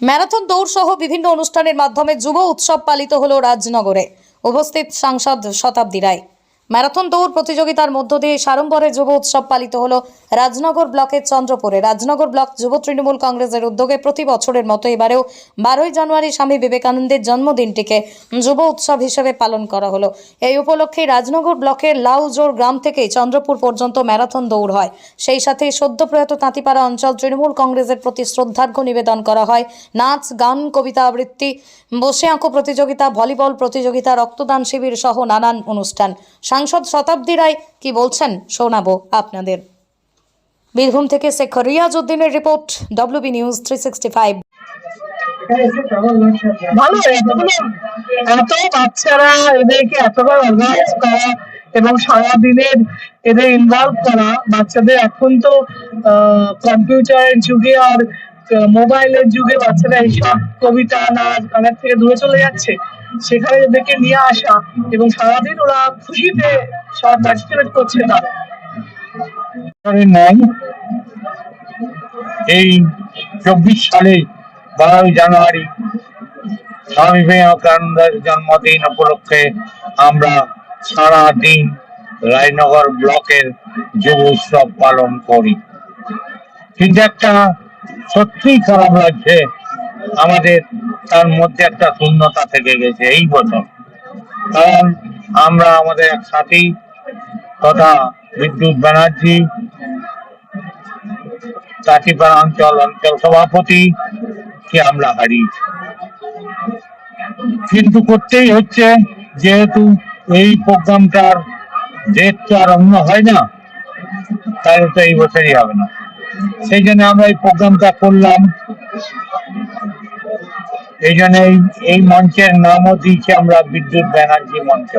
Marathon দৌড় সহ বিভিন্ন অনুষ্ঠানের মাধ্যমে যুব উৎসব পালিত হল রাজনগরে। উপস্থিত সাংসদ শতাব্দী রায়। ম্যারাথন দৌড় প্রতিযোগিতার মধ্য দিয়ে সাড়ম্বরে যুব উৎসব পালিত হল রাজনগর ব্লকের চন্দ্রপুরে। রাজনগর ব্লক যুব তৃণমূল কংগ্রেসের উদ্যোগে প্রতি বছরের মতো এবারেও বারোই জানুয়ারি স্বামী বিবেকানন্দের জন্মদিনটিকে যুব উৎসব হিসেবে পালন করা হলো। এই উপলক্ষে রাজনগর ব্লকের লাউজোর গ্রাম থেকে চন্দ্রপুর পর্যন্ত ম্যারাথন দৌড় হয়। সেই সাথে সদ্যপ্রয়াত তাঁতিপাড়া অঞ্চল তৃণমূল কংগ্রেসের প্রতি শ্রদ্ধার্ঘ্য নিবেদন করা হয়। নাচ, গান, কবিতা আবৃত্তি, বসে আঁকো প্রতিযোগিতা, ভলিবল প্রতিযোগিতা, রক্তদান শিবির সহ নানান অনুষ্ঠান। সাংসদ শতাব্দী রায় কি বলছেন শোনাবো আপনাদের। বীরভূম থেকে শেখ রিয়াজ উদ্দিনের report WB news three sixty five এত বাচ্চারা এদেরকে এতবার অর্গানাইজ করা এবং সারাদিনের এদের ইনভলভ করা, বাচ্চাদের এখন তো কম্পিউটারের যুগে আর মোবাইলের যুগে বাচ্চারা এইসব কবিতা, নাচ, গানের থেকে দূরে চলে যাচ্ছে। সেখানে এদেরকে নিয়ে আসা এবং সারাদিন ওরা খুশিতে সব পার্টিসিপেট করছে বছরের এই চব্বিশ সালে বারোই জানুয়ারি স্বামী বিবেকানন্দের জন্মদিন উপলক্ষে আমরা সারা দিন রায়নগর ব্লকের যুব উৎসব পালন করি। কিন্তু একটা সত্যিই খারাপ লাগছে। আমাদের তার মধ্যে একটা শূন্যতা থেকে গেছে এই বছর। কারণ আমরা আমাদের এক সাথী তথা বিদ্যুৎ ব্যানার্জি চাটিপাড়া অঞ্চল অঞ্চল সভাপতি কে আমরা হারিয়েছি। কিন্তু করতেই হচ্ছে, যেহেতু এই প্রোগ্রামটার ডেট তো আর অন্য হয় না, তাহলে তো এই বছরই হবে না। সেই জন্য আমরা এই প্রোগ্রামটা করলাম। এই জন্য এই মঞ্চের নামও দিয়েছি আমরা বিদ্যুৎ ব্যানার্জি মঞ্চ।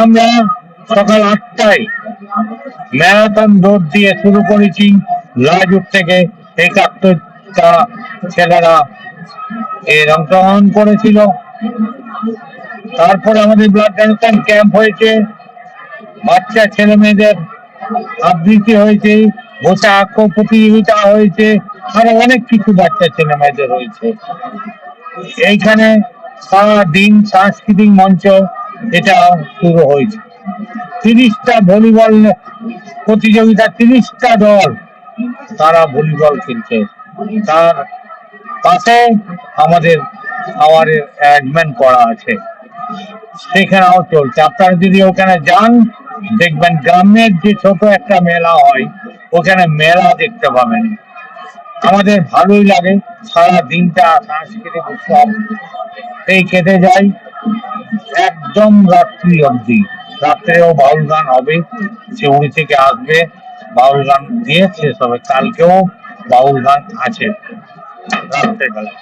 আমরা সকাল আটটায় ম্যারাথন দৌড় দিয়ে শুরু করেছি লাজুর থেকে একাত্তরটা ছেলেরা এর অংশগ্রহণ করেছিল। তারপরে আমাদের ব্লাড ডোনেশন ক্যাম্প হয়েছে। বাচ্চা ছেলে মেয়েদের আবৃত্তি হয়েছে বসে আঁকো প্রতিযোগিতা হয়েছে, আরও অনেক কিছু বাচ্চা ছেলে মেয়েদের হয়েছে। এইখানে সারা দিন সাংস্কৃতিক মঞ্চ, এটা শুরু হয়েছে। তিরিশটা ভলিবল প্রতিযোগিতা, তিরিশটা দল তারা ভলিবল খেলছে। তার পাশে আমাদের খাওয়ারের অ্যারেঞ্জমেন্ট করা আছে। সেখানেও চলছে। আপনারা যদি ওখানে যান দেখবেন গ্রামের যে ছোট একটা মেলা হয়, ওখানে মেলা দেখতে পাবেন। আমাদের ভালোই লাগে, সারা দিনটা সাংস্কৃতিক উৎসব। এই কেটে যায় একদম রাত্রি অবধি। রাত্রেও বাউল গান হবে শিউড়ি থেকে আসবে, বাউল গান দিয়ে শেষ হবে। কালকেও বাউল গান আছে, রাত্রেবেলা।